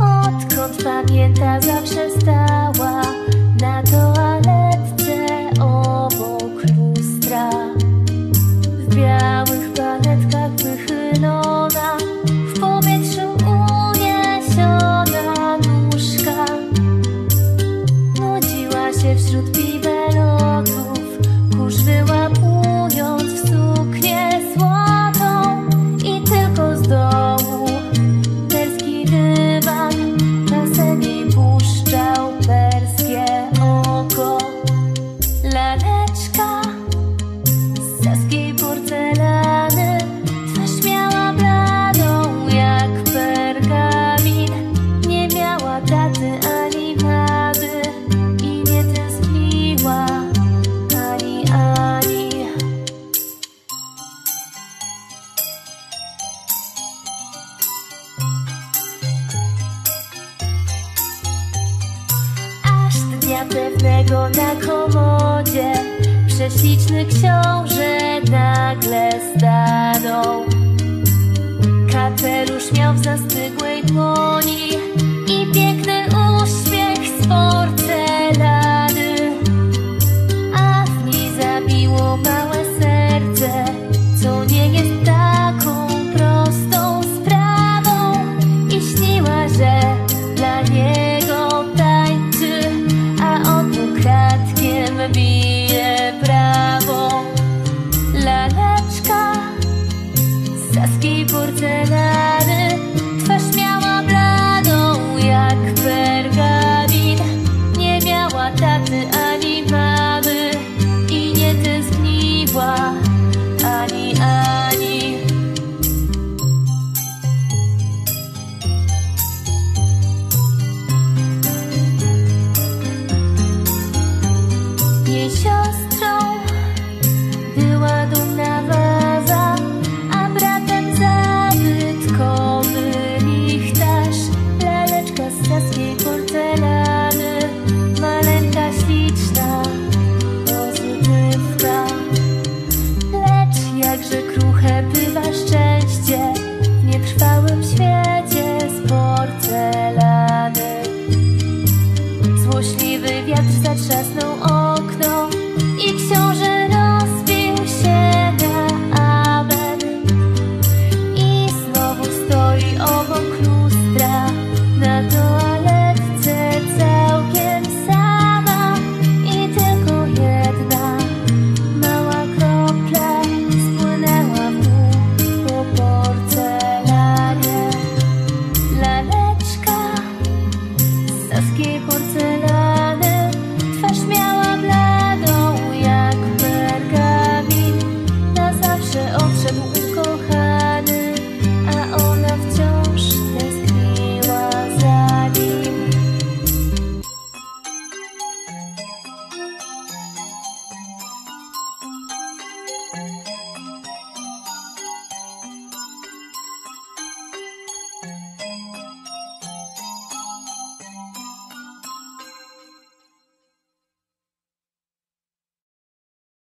Odkąd pamięta zawsze stał Pewnego na komodzie. Prześliczny książę nagle stanął. Kapelusz miał w zastygłej dłoni. złośliwy wiatr zatrzasnął okno i książę rozbił się na amen. I znowu stoi obok lustra na toaletce całkiem sama i tylko jedna mała kropla spłynęła mu po porcelanie. Laleczka z Saskiej